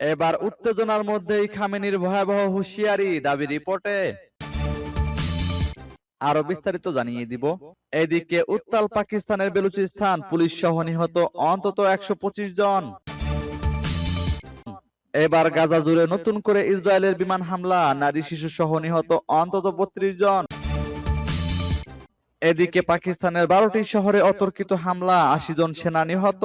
এবার উত্তেজনার মধ্যেই খামেনির ভয়াবহ হুঁশিয়ারি দাবি রিপোর্টে। আরও বিস্তারিত জানিয়ে দিব। এদিকে উত্তাল পাকিস্তানের বেলুচিস্তান পুলিশ সহ নিহত অন্তত একশ পঁচিশ জন। এবার গাজা জুড়ে নতুন করে ইসরায়েলের বিমান হামলা, নারী শিশু সহ নিহত অন্তত বত্রিশ জন। এদিকে পাকিস্তানের বারোটি শহরে অতর্কিত হামলা, আশি জন সেনা নিহত।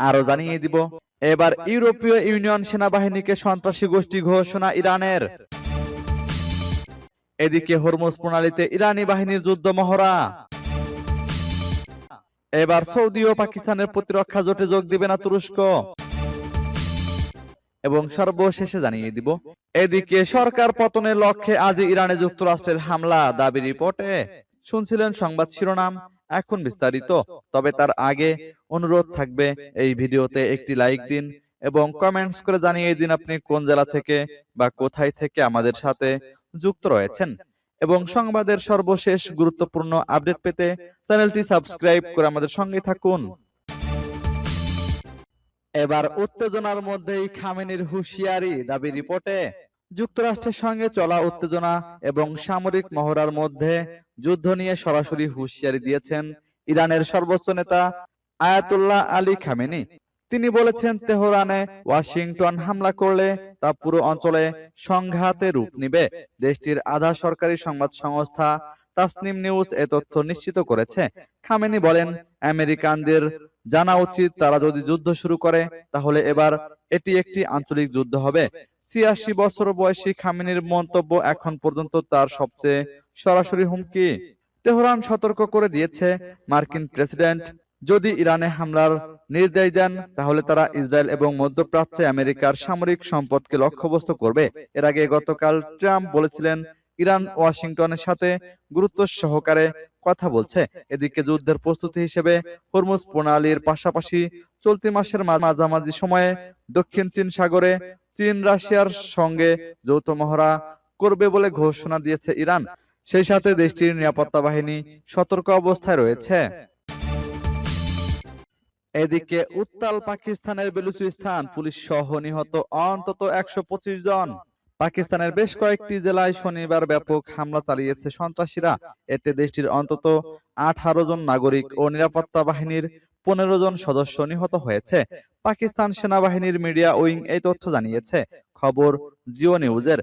আরও জানিয়ে দিব। এবার ইউরোপীয় ইউনিয়ন সেনাবাহিনীকে সন্ত্রাসী গোষ্ঠী ঘোষণা ইরানের। এদিকে হরমুজ প্রণালীতে ইরানি বাহিনীর যুদ্ধ মহড়া। এবার সৌদি ও পাকিস্তানের প্রতিরক্ষা জোটে যোগ দিবে না তুরস্ক। এবং সর্বশেষে জানিয়ে দিব, এদিকে সরকার পতনের লক্ষ্যে আজ ইরানে যুক্তরাষ্ট্রের হামলা, দাবি রিপোর্টে। শুনছিলেন সংবাদ শিরোনাম এখন বিস্তারিত তবে তার আগে অনুরোধ থাকবে এই ভিডিওতে একটি লাইক দিন এবং কমেন্টস করে জানিয়ে দিন আপনি কোন জেলা থেকে বা কোথায় থেকে আমাদের সাথে যুক্ত রয়েছেন। এবং সংবাদের সর্বশেষ গুরুত্বপূর্ণ আপডেট পেতে চ্যানেলটি সাবস্ক্রাইব করে আমাদের সঙ্গে থাকুন। এবার উত্তেজনার মধ্যেই খামেনির হুঁশিয়ারি দাবি রিপোর্টে যুক্তরাষ্ট্রের সঙ্গে চলা উত্তেজনা এবং সামরিক মহড়ার মধ্যে যুদ্ধ নিয়ে সরাসরি হুঁশিয়ারি দিয়েছেন ইরানের সর্বোচ্চ নেতা আয়াতুল্লাহ আলী খামেনি। তিনি বলেছেন, তেহরানে ওয়াশিংটন হামলা করলে তা পুরো অঞ্চলে সংঘাতে রূপ নিবে। দেশটির আধা সরকারি সংবাদ সংস্থা তাসনিম নিউজ এ তথ্য নিশ্চিত করেছে। খামেনি বলেন, আমেরিকানদের জানা উচিত তারা যদি যুদ্ধ শুরু করে, তাহলে এবার এটি একটি আঞ্চলিক যুদ্ধ হবে। ছিয়াশি বছর বয়সী খামেনির মন্তব্য এখন পর্যন্ত তার সবচেয়ে সরাসরি হুমকি। তেহরান সতর্ক করে দিয়েছে মার্কিন প্রেসিডেন্ট। যদি ইরানে হামলার নির্দেশ দেন, তাহলে তারা ইসরায়েল এবং মধ্যপ্রাচ্যে আমেরিকার সামরিক সম্পদকে লক্ষ্যবস্তু করবে। এর আগে গতকাল ট্রাম্প বলেছিলেন, ইরান ওয়াশিংটনের সাথে গুরুত্ব সহকারে কথা বলছে। এদিকে যুদ্ধের প্রস্তুতি হিসেবে হরমুজ প্রণালীর পাশাপাশি চলতি মাসের মাঝামাঝি সময়ে দক্ষিণ চীন সাগরে চীন রাশিয়ার সঙ্গে যৌথ মহড়া করবে বলে ঘোষণা দিয়েছে ইরান। সেই সাথে দেশটির নিরাপত্তা বাহিনী সতর্ক অবস্থায় রয়েছে। এদিকে উত্তাল পাকিস্তানের বেলুচিস্তান পুলিশ সহ নিহত অন্তত একশো পঁচিশ জন। পাকিস্তানের বেশ কয়েকটি জেলায় শনিবার ব্যাপক হামলা চালিয়েছে সন্ত্রাসীরা। এতে দেশটির অন্তত আঠারো জন নাগরিক ও নিরাপত্তা বাহিনীর পনেরো জন সদস্য নিহত হয়েছে। পাকিস্তান সেনাবাহিনীর মিডিয়া উইং এই তথ্য জানিয়েছে। খবর জিও নিউজের।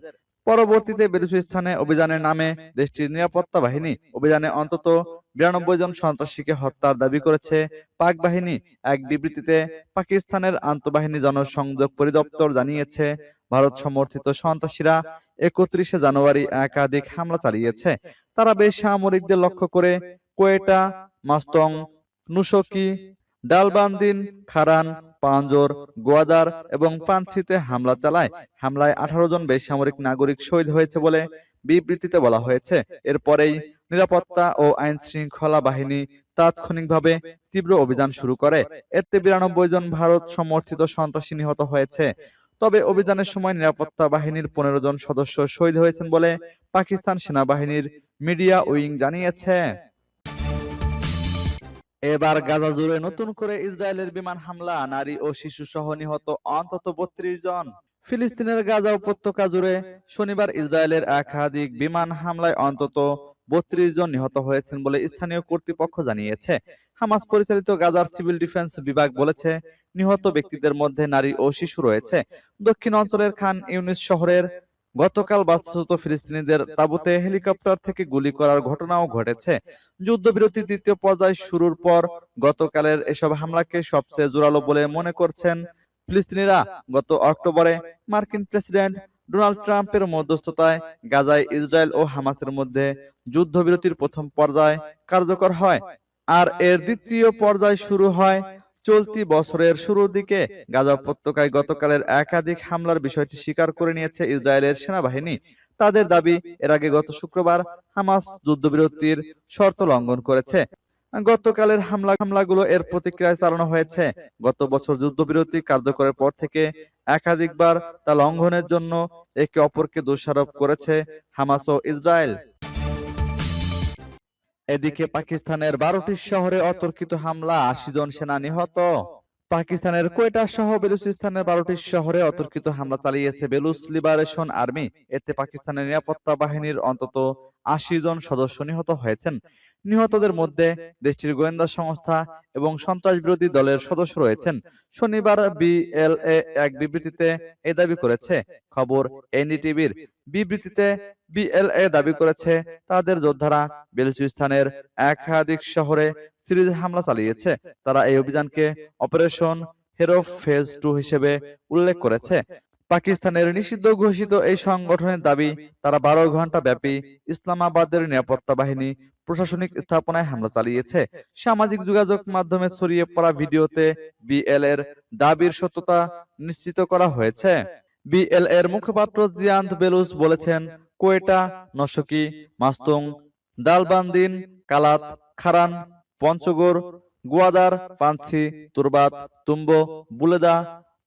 পরবর্তীতে বেলুচিস্তানে অভিযানের নামে দেশটির নিরাপত্তা বাহিনী অভিযানে অন্তত বিরানব্বই জন সন্ত্রাসীকে হত্যার দাবি করেছে পাক বাহিনী। এক বিবৃতিতে পাকিস্তানের আন্তঃবাহিনী জনসংযোগ পরিদপ্তর জানিয়েছে ভারত সমর্থিত সন্ত্রাসীরা একত্রিশে জানুয়ারি একাধিক হামলা চালিয়েছে। তারা বেসামরিকদের লক্ষ্য করে কোয়েটা, মাস্তং, নুসকি, ডালবান্দিন, খারান, পাঞ্জর, গোয়াদার এবং পাঞ্চিতে হামলা চালায়। হামলায় আঠারো জন বেসামরিক নাগরিক শহীদ হয়েছে বলে বিবৃতিতে বলা হয়েছে। এরপরেই নিরাপত্তা ও আইন শৃঙ্খলা বাহিনী তাৎক্ষণিকভাবে তীব্র অভিযান শুরু করে। এতে বিরানব্বই জন ভারত সমর্থিত সন্ত্রাসী নিহত হয়েছে। তবে অভিযানের সময় নিরাপত্তা বাহিনীর পনেরো জন সদস্য শহীদ হয়েছেন বলে পাকিস্তান সেনাবাহিনীর মিডিয়া উইং জানিয়েছে। এবার গাজা জুড়ে নতুন করে ইসরায়েলের বিমান হামলা, নারী ও শিশু সহ নিহত অন্তত বত্রিশ জন। ফিলিস্তিনের গাজা উপত্যকা জুড়ে শনিবার ইসরায়েলের একাধিক বিমান হামলায় অন্তত বত্রিশ জন নিহত হয়েছেন বলে স্থানীয় কর্তৃপক্ষ জানিয়েছে। হামাস পরিচালিত গাজার সিভিল ডিফেন্স বিভাগ বলেছে নিহত ব্যক্তিদের মধ্যে নারী ও শিশু রয়েছে। দক্ষিণ অঞ্চলের খান ইউনিস শহরের গতকাল বাস্তুচ্যুত ফিলিস্তিনিদের তাঁবুতে হেলিকপ্টার থেকে গুলি করার ঘটনাও ঘটেছে। যুদ্ধবিরতির দ্বিতীয় পর্যায় শুরুর পর গতকালের এসব হামলাকে সবচেয়ে জোরালো বলে মনে করছেন ফিলিস্তিনিরা। গত অক্টোবরে মার্কিন প্রেসিডেন্ট ডোনাল্ড ট্রাম্পের মধ্যস্থতায় গাজায় ইসরায়েল ও হামাসের মধ্যে যুদ্ধবিরতির প্রথম পর্যায় কার্যকর হয়। আর এর দ্বিতীয় পর্যায় শুরু হয় চলতি বছরের শুরুর দিকে গাজা উপত্যকায় গতকালের একাধিক হামলার বিষয়টি স্বীকার করে নিয়েছে ইসরায়েলের সেনাবাহিনী। তাদের দাবি, এর আগে গত শুক্রবার হামাস যুদ্ধবিরতির শর্ত লঙ্ঘন করেছে। গতকালের হামলা, হামলাগুলো এর প্রতিক্রিয়ায় চালানো হয়েছে। গত বছর যুদ্ধবিরতি কার্যকরের পর থেকে একাধিকবার তা লঙ্ঘনের জন্য একে অপরকে দোষারোপ করেছে হামাস ও ইসরায়েল। এদিকে পাকিস্তানের বারোটি শহরে অতর্কিত হামলা, আশি জন সেনা নিহত। পাকিস্তানের কোয়েটা সহ বেলুচিস্তানের বারোটি শহরে অতর্কিত হামলা চালিয়েছে বেলুচ লিবারেশন আর্মি। এতে পাকিস্তানের নিরাপত্তা বাহিনীর অন্তত আশি জন সদস্য নিহত হয়েছেন। নিহতদের মধ্যে দেশটির গোয়েন্দা সংস্থা এবং সন্ত্রাস বিরোধী দলের সদস্য রয়েছেন। শনিবার বিএলএ এক বিবৃতিতে এ দাবি করেছে। খবর এনডিটিভির বিবৃতিতে বিএলএ দাবি করেছে, তাদের যোদ্ধারা বেলুচিস্তানের একাধিক শহরে সিরিজ হামলা চালিয়েছে। তারা এই অভিযানকে অপারেশন হেরো ফেজ টু হিসেবে উল্লেখ করেছে। পাকিস্তানের নিষিদ্ধ ঘোষিত এই সংগঠনের দাবি, তারা বারো ঘণ্টা ব্যাপী ইসলামাবাদের নিরাপত্তা বাহিনী প্রশাসনিক স্থাপনায় হামলা চালিয়েছে। সামাজিক যোগাযোগ মাধ্যমে ছড়িয়ে পড়া ভিডিওতে বিএল এর দাবির সত্যতা নিশ্চিত করা হয়েছে। বিএল এর মুখপাত্র জিয়ান্ত বেলুস বলেছেন কোয়েটা নসকি মাস্তুং দালবান্দিন কালাত খারান পঞ্চগড় গুয়াদার পাঞ্ছি তুরবাত তুম্ব বুলেদা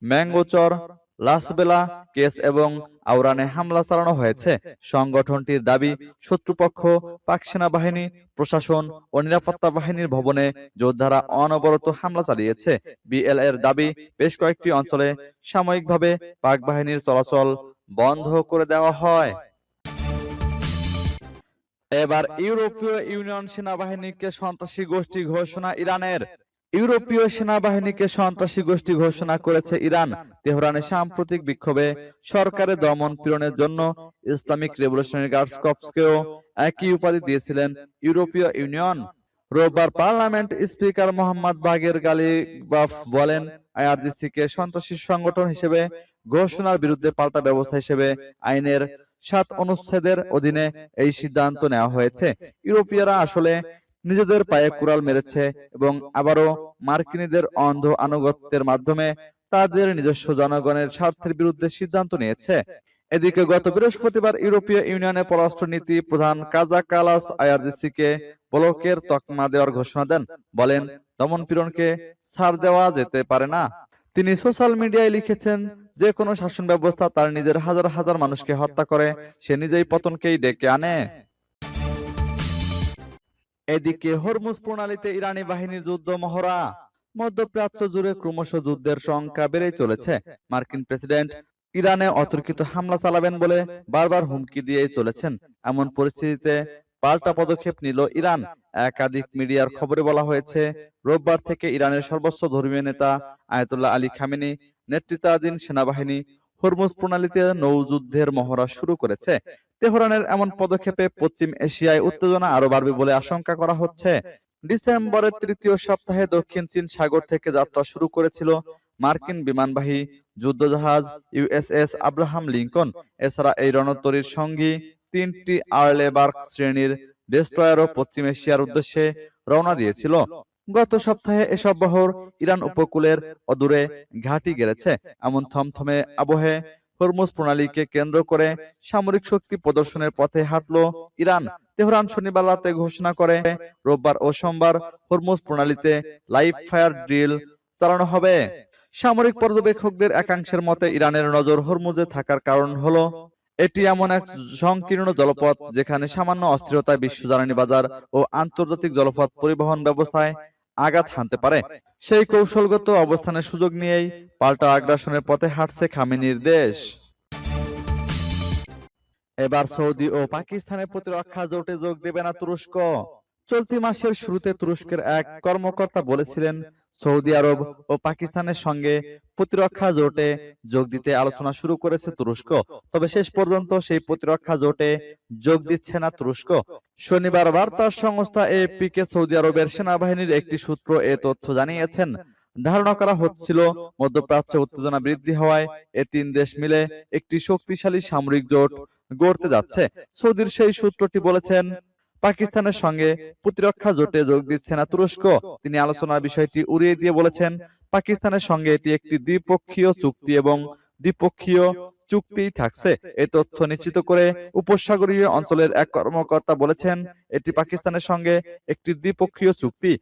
ম্যাঙ্গোচর লাসবেলা কেস এবং আউরানে হামলা চালানো হয়েছে। সংগঠনটির দাবি শত্রুপক্ষ পাক সেনাবাহিনী প্রশাসন ও নিরাপত্তা বাহিনীর ভবনে যোদ্ধারা অনবরত হামলা চালিয়েছে। বিএল এর দাবি বেশ কয়েকটি অঞ্চলে সাময়িকভাবে পাক বাহিনীর চলাচল বন্ধ করে দেওয়া হয়। এবার ইউরোপীয় ইউনিয়ন সেনাবাহিনীকে সন্ত্রাসী গোষ্ঠী ঘোষণা ইরানের। ইউরোপীয় সেনাবাহিনীকে সন্ত্রাসী গোষ্ঠী ঘোষণা করেছে ইরান। তেহরানে সাম্প্রতিক বিক্ষোভে সরকারের দমন পীড়নের জন্য ইসলামিক রেভলিউশনারি গার্ডস কর্পসকেও একই উপাধি দিয়েছিলেন ইউরোপীয় ইউনিয়ন। রোববার পার্লামেন্ট স্পিকার মোহাম্মদ বাগের গালিবাফ বলেন আইআরজিসি কে সন্ত্রাসী সংগঠন হিসেবে ঘোষণার বিরুদ্ধে পাল্টা ব্যবস্থা হিসেবে আইনের সাত অনুচ্ছেদের অধীনে এই সিদ্ধান্ত নেওয়া হয়েছে। ইউরোপীয়রা আসলে নিজেদের পায়ে কুড়াল মেরেছে এবং আবারও মার্কিনীদের অন্ধ আনুগত্যের মাধ্যমে তাদের নিজস্ব জনগণের স্বার্থের বিরুদ্ধে সিদ্ধান্ত নিয়েছে। এদিকে গত বৃহস্পতিবার ইউরোপীয় ইউনিয়নের পররাষ্ট্রনীতি প্রধান কাজা কালাস আইআরজিসি কে ব্লকের তকমা দেওয়ার ঘোষণা দেন। বলেন দমন পীড়নকে ছাড় দেওয়া যেতে পারে না। তিনি সোশ্যাল মিডিয়ায় লিখেছেন যে কোনো শাসন ব্যবস্থা তার নিজের হাজার হাজার মানুষকে হত্যা করে সে নিজেই পতনকেই ডেকে আনে। এদিকে হরমুজ প্রণালীতে ইরানি বাহিনীর যুদ্ধ মহড়া। মধ্যপ্রাচ্য জুড়ে ক্রমশ যুদ্ধের সংখ্যা বেড়েই চলেছে। মার্কিন প্রেসিডেন্ট ইরানে অতর্কিত হামলা চালাবেন বলে বারবার হুমকি দিয়েই চলেছেন। এমন পরিস্থিতিতে পাল্টা পদক্ষেপ নিল ইরান। একাধিক মিডিয়ার খবরে বলা হয়েছে, রোববার থেকে ইরানের সর্বোচ্চ ধর্মীয় নেতা আয়তুল্লাহ আলী খামেনি নেতৃত্বাধীন সেনাবাহিনী হরমুজ প্রণালীতে নৌযুদ্ধের মহড়া শুরু করেছে। তেহরানের এমন পদক্ষেপে পশ্চিম এশিয়ায় উত্তেজনা আরও বাড়বে বলে আশঙ্কা করা হচ্ছে। ডিসেম্বরের তৃতীয় সপ্তাহে দক্ষিণ চীন সাগর থেকে যাত্রা শুরু করেছিল মার্কিন বিমানবাহী যুদ্ধজাহাজ ইউএসএস আব্রাহাম লিঙ্কন। এছাড়া এই রণতরীর সঙ্গী তিনটি আর্লেবার্গ শ্রেণির ডেস্ট্রয়ারও পশ্চিম এশিয়ার উদ্দেশ্যে রওনা দিয়েছিল। গত সপ্তাহে এসব বহর ইরান উপকূলের অদূরে ঘাঁটি গেড়েছে। এমন থমথমে আবহে হরমুজ প্রণালীকে কেন্দ্র করে সামরিক শক্তি প্রদর্শনের পথে হাঁটল ইরান। তেহরান শনিবার রাতে ঘোষণা করে, রোববার ও সোমবার হরমুজ প্রণালীতে লাইভ ফায়ার ড্রিল চালানো হবে। সামরিক পর্যবেক্ষকদের একাংশের মতে, ইরানের নজর হরমুজে থাকার কারণ হলো, এটি এমন এক সংকীর্ণ জলপথ যেখানে সামান্য অস্থিরতায় বিশ্ব জ্বালানি বাজার ও আন্তর্জাতিক জলপথ পরিবহন ব্যবস্থায় আঘাত হানতে পারে। সেই কৌশলগত অবস্থানের সুযোগ নিয়েই পাল্টা আগ্রাসনের পথে হাঁটছে খামেনির দেশ। এবার সৌদি ও পাকিস্তানের প্রতিরক্ষা জোটে যোগ দেবে না তুরস্ক। চলতি মাসের শুরুতে তুরস্কের এক কর্মকর্তা বলেছিলেন সৌদি আরব ও পাকিস্তানের সঙ্গে প্রতিরক্ষা জোটে যোগ দিতে আলোচনা শুরু করেছে তুরস্ক। তবে শেষ পর্যন্ত সেই প্রতিরক্ষা জোটে যোগ দিচ্ছে না তুরস্ক। শনিবার বার্তা সংস্থা এএফপি কে সৌদি আরবের সেনাবাহিনীর একটি সূত্র এ তথ্য জানিয়েছেন। ধারণা করা হচ্ছিল, মধ্যপ্রাচ্যে উত্তেজনা বৃদ্ধি হওয়ায় এ তিন দেশ মিলে একটি শক্তিশালী সামরিক জোট গড়তে যাচ্ছে। সৌদির সেই সূত্রটি বলেছেন পাকিস্তানের সঙ্গে প্রতিরক্ষা জোটে যোগ দিচ্ছে না তুরস্ক তিনি আলোচনার বিষয়টি উড়িয়ে দিয়ে বলেছেন পাকিস্তানের সঙ্গে এটি একটি দ্বিপক্ষীয় চুক্তি এবং দ্বিপক্ষীয় চুক্তি থাকছে। এই তথ্য নিশ্চিত করে উপসাগরীয় অঞ্চলের এক কর্মকর্তা বলেছেন এটি পাকিস্তানের সঙ্গে একটি দ্বিপক্ষীয় চুক্তি।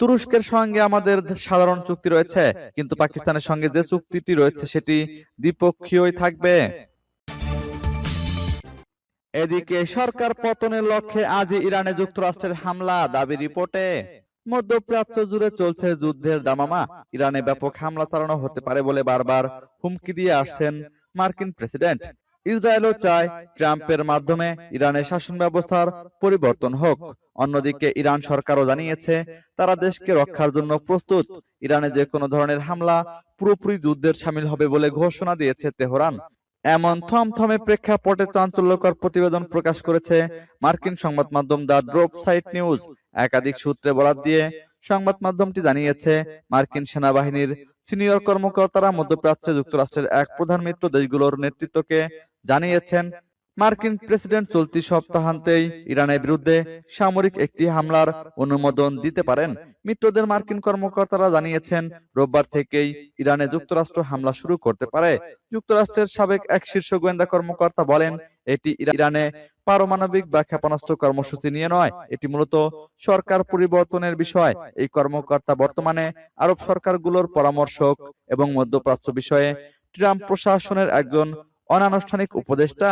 তুরস্কের সঙ্গে আমাদের সাধারণ চুক্তি রয়েছে কিন্তু পাকিস্তানের সঙ্গে যে চুক্তিটি রয়েছে সেটি দ্বিপক্ষীয়ই থাকবে। এদিকে সরকার পতনের লক্ষ্যে আজই ইরানে যুক্তরাষ্ট্রের হামলা দাবি রিপোর্টে। মধ্যপ্রাচ্য জুড়ে চলছে যুদ্ধের দামামা। ইরানে ব্যাপক হামলা চালানো হতে পারে বলে বারবার হুমকি দিয়ে আসছেন মার্কিন প্রেসিডেন্ট। ইসরায়েলও চায় ট্রাম্পের মাধ্যমে ইরানের শাসন ব্যবস্থার পরিবর্তন হোক। অন্যদিকে ইরান সরকারও জানিয়েছে, তারা দেশকে রক্ষার জন্য প্রস্তুত। ইরানে যে কোনো ধরনের হামলা পুরোপুরি যুদ্ধের সামিল হবে বলে ঘোষণা দিয়েছে তেহরান। এমন থমথমে প্রেক্ষাপটে চাঞ্চল্যকর প্রতিবেদন প্রকাশ করেছে মার্কিন সংবাদ মাধ্যম দ্য ড্রপ সাইট নিউজ। একাধিক সূত্রে বরাত দিয়ে সংবাদ মাধ্যমটি জানিয়েছে, মার্কিন সেনাবাহিনীর সিনিয়র কর্মকর্তারা মধ্যপ্রাচ্যে যুক্তরাষ্ট্রের এক প্রধান মিত্র দেশগুলোর নেতৃত্বকে জানিয়েছেন মার্কিন প্রেসিডেন্ট চলতি সপ্তাহান্তেই ইরানের বিরুদ্ধে সামরিক একটি হামলার অনুমোদন দিতে পারেন। মিত্রদের মার্কিন কর্মকর্তারা জানিয়েছেন, রোববার থেকেই ইরানে যুক্তরাষ্ট্র হামলা শুরু করতে পারে। যুক্তরাষ্ট্রের সাবেক এক শীর্ষ গোয়েন্দা কর্মকর্তা বলেন, এটি ইরানে পারমাণবিক বা ক্ষেপণাস্ত্র কর্মসূচি নিয়ে নয়, এটি মূলত সরকার পরিবর্তনের বিষয়। এই কর্মকর্তা বর্তমানে আরব সরকারগুলোর পরামর্শক এবং মধ্যপ্রাচ্য বিষয়ে ট্রাম্প প্রশাসনের একজন অনানুষ্ঠানিক উপদেষ্টা।